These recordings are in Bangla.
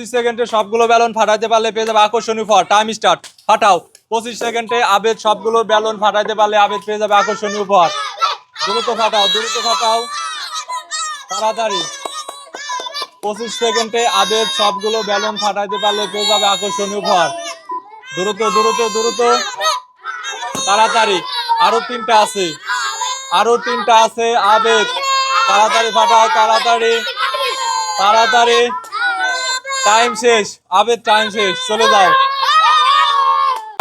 পঁচিশ সেকেন্ডে সবগুলো ব্যালন ফাটাইতে পারলে পেয়ে যাবে আকর্ষণীয় ফর টাইম স্টার্ট ফাটাও। পঁচিশ সেকেন্ডে আবেদ সবগুলো ব্যালন ফাটাইতে পারলে আবেদ পেয়ে যাবে আকর্ষণীয় ফর দ্রুত ফাটাও দ্রুত ফাটাও। তাড়াতাড়ি। পঁচিশ সেকেন্ডে আবেদ সবগুলো ব্যালন ফাটাইতে পারলে পেয়ে যাবে আকর্ষণীয় ফর দ্রুত দ্রুত দ্রুত। তাড়াতাড়ি। আরও তিনটা আছে। আরও তিনটা আছে, আবেদ। তাড়াতাড়ি ফাটাও, তাড়াতাড়ি। তাড়াতাড়ি। টাইম শেষ আবেদ টাইম শেষ চলে যাও।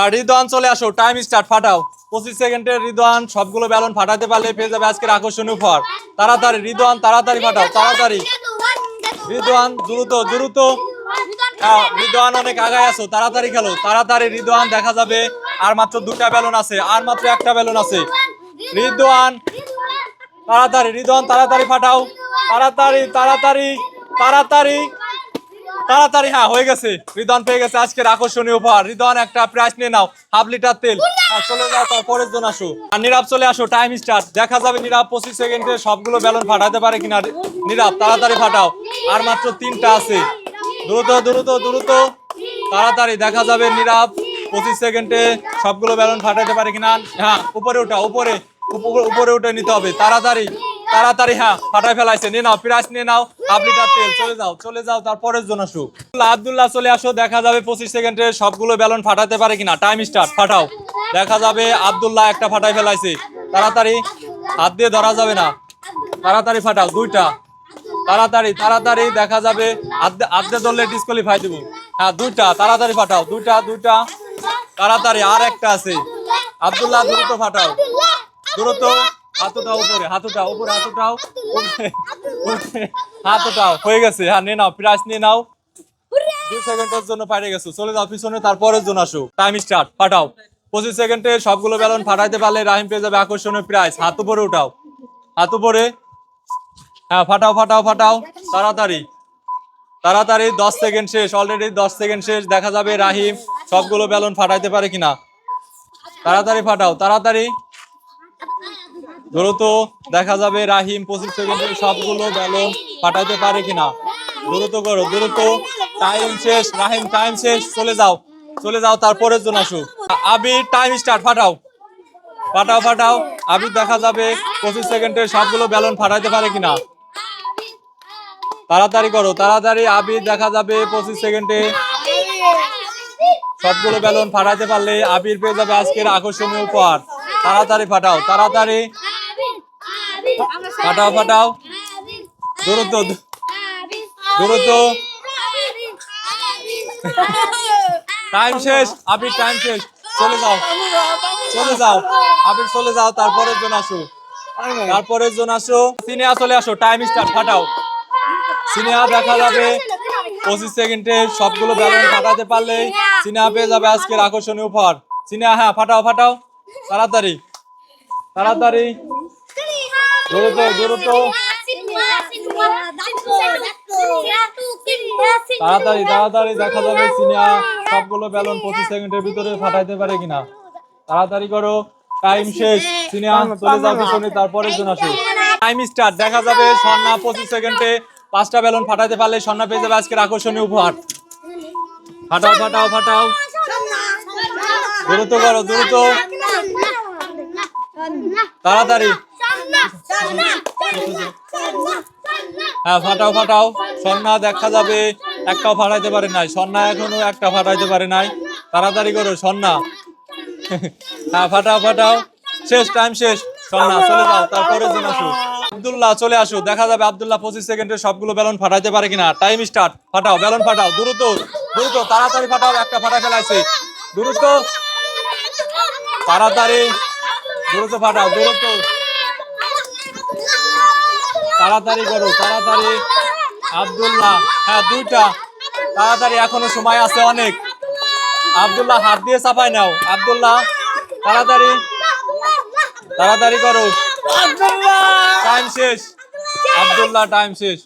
আর চলে আসো টাইম স্টার্ট ফাটাও। পঁচিশ সেকেন্ডের রিদওয়ান সবগুলো ব্যালন ফাটাতে পারলে পেয়ে যাবে আজকের আকর্ষণীয় ফর তাড়াতাড়ি রিদওয়ান তাড়াতাড়ি ফাটাও তাড়াতাড়ি। রিদওয়ান দ্রুত দ্রুত। হ্যাঁ, রিদওয়ান অনেক আগায় আছো তাড়াতাড়ি খেলো। তাড়াতাড়ি রিদওয়ান দেখা যাবে আর মাত্র দুটা ব্যালন আছে আর মাত্র একটা ব্যালন আছে। রিদওয়ান তাড়াতাড়ি রিদওয়ান তাড়াতাড়ি ফাটাও। তাড়াতাড়ি তাড়াতাড়ি তাড়াতাড়ি। তাড়াতাড়ি হ্যাঁ হয়ে গেছে। রিদওয়ান পেয়ে গেছে আজকের আকর্ষণীয় উপহার। রিদওয়ান একটা প্রাইস নিয়ে নাও, হাফ লিটার তেল। চলে যাও তার পরের জন আসো। আর নীরব চলে আসো টাইম স্টার্ট দেখা যাবে নীরব পঁচিশ সেকেন্ডে সবগুলো ব্যালন ফাটাতে পারে কিনা। নীরব, তাড়াতাড়ি ফাটাও। আর মাত্র তিনটা আছে। দ্রুত দ্রুত দ্রুত, তাড়াতাড়ি দেখা যাবে নীরব পঁচিশ সেকেন্ডে সবগুলো ব্যালন ফাটাতে পারে কিনা। হ্যাঁ উপরে ওঠা উপরে, উপ- উপরে উঠে নিতে হবে। তাড়াতাড়ি। তাড়াতাড়ি হ্যাঁ ফাটাই ফেলাইছে। নিয়ে নাও প্রাইস নিয়ে নাও। হাফ লিটার তেল চলে যাও চলে যাও তারপরের জন্য আসুক আব্দুল্লাহ চলে আসো দেখা যাবে পঁচিশ সেকেন্ডে সবগুলো ব্যালন ফাটাতে পারে কিনা। টাইম স্টার্ট ফাটাও। দেখা যাবে আব্দুল্লাহ একটা ফাটাই ফেলাইছে। তাড়াতাড়ি হাত দিয়ে ধরা যাবে না। তাড়াতাড়ি ফাটাও দুইটা। তাড়াতাড়ি তাড়াতাড়ি দেখা যাবে আদ্যে- আদ্যে ধরলে ডিসকোয়ালিফাই দেবো। হ্যাঁ দুইটা তাড়াতাড়ি ফাটাও দুইটা দুইটা। তাড়াতাড়ি আর একটা আছে। আব্দুল্লাহ দ্রুত ফাটাও। দ্রুত। হাতটাও উপরে হাতটাও উপরে উপরে উপরে হাতটাও হয়ে গেছে হ্যাঁ নিয়ে নাও প্রাইস নিয়ে নাও। দুই সেকেন্ডের জন্য পাইরে গেছো চলে যাও পিছনে তারপরের জন্য আসো। টাইম স্টার্ট ফাটাও পঁচিশ সেকেন্ডে সবগুলো ব্যালন ফাটাইতে পারলে রাহিম পেয়ে যাবে আকর্ষণীয় প্রাইস হাত উপরে উঠাও। হাত উপরে। হ্যাঁ ফাটাও ফাটাও ফাটাও। তাড়াতাড়ি। তাড়াতাড়ি দশ সেকেন্ড শেষ অলরেডি দশ সেকেন্ড শেষ দেখা যাবে রাহিম সবগুলো ব্যালন ফাটাইতে পারে কিনা। তাড়াতাড়ি ফাটাও তাড়াতাড়ি। দ্রুত দেখা যাবে রাহিম পঁচিশ সেকেন্ডে সবগুলো ব্যালন ফাটাইতে পারে কিনা। দ্রুত করো, দ্রুত। টাইম শেষ, রাহিম টাইম শেষ। চলে যাও চলে যাও, তারপরের জন্য আসুক আবির টাইম স্টার্ট ফাটাও। ফাটাও ফাটাও। আবির দেখা যাবে পঁচিশ সেকেন্ডের সবগুলো ব্যালন ফাটাইতে পারে কিনা। তাড়াতাড়ি করো, তাড়াতাড়ি আবির দেখা যাবে পঁচিশ সেকেন্ডে। সবগুলো ব্যালন ফাটাইতে পারলে আবির পেয়ে যাবে আজকের আকর্ষণীয় উপহার। তাড়াতাড়ি ফাটাও, তাড়াতাড়ি। ফাটাও ফাটাও দ্রুত দ্রুত টাইম শেষ, আবির টাইম শেষ। চলে যাও চলে যাও। আবির চলে যাও, তারপরের জন আসো। তারপরের জন আসো। সিনেমা চলে আসো। টাইম স্টার্ট ফাটাও সিনেমা দেখা যাবে। পঁচিশ সেকেন্ডে সবগুলো ব্যালন ফাটাতে পারলে সিনেমা পেয়ে যাবে আজকের আকর্ষণীয় উপহার। সিনেমা হ্যাঁ ফাটাও ফাটাও তাড়াতাড়ি তাড়াতাড়ি। দ্রুত দ্রুত তাড়াতাড়ি তাড়াতাড়ি দেখা যাবে সিনেমা সবগুলো ব্যালন পঁচিশ সেকেন্ডের ভিতরে ফাটাইতে পারে কিনা? তাড়াতাড়ি করো টাইম শেষ। সিনেমা চলে যাও পিছনে, তারপরের জন্য আসো। টাইম স্টার্ট দেখা যাবে সন্না পঁচিশ সেকেন্ডে পাঁচটা ব্যালন ফাটাইতে পারলে সন্না পেয়ে যাবে আজকের আকর্ষণীয় উপহার। ফাটাও ফাটাও ফাটাও। দ্রুত করো দ্রুত তাড়াতাড়ি। হ্যাঁ ফাটাও ফাটাও। সন্না দেখা যাবে, একটাও ফাটাইতে পারে নাই। সন্না এখনও একটা ফাটাইতে পারে নাই। তাড়াতাড়ি করো, সন্না। হ্যাঁ ফাটাও ফাটাও। শেষ টাইম শেষ। সন্না, চলে যাও, তারপরে দিন আসো। আব্দুল্লাহ, চলে আসো। দেখা যাবে আব্দুল্লাহ পঁচিশ সেকেন্ডে সবগুলো ব্যালন ফাটাইতে পারে কিনা। টাইম স্টার্ট ফাটাও ব্যালন ফাটাও। দ্রুত দ্রুত, তাড়াতাড়ি ফাটাও, একটা ফাটাই ফেলাইছে। দ্রুত। তাড়াতাড়ি। দ্রুত ফাটাও, দ্রুত। তাড়াতাড়ি করো তাড়াতাড়ি। আবদুল্লাহ হ্যাঁ দুইটা। তাড়াতাড়ি এখনও সময় আছে অনেক। আবদুল্লাহ হাত দিয়ে চাপাই নাও। আবদুল্লাহ তাড়াতাড়ি। তাড়াতাড়ি করো। টাইম শেষ। আবদুল্লাহ টাইম শেষ।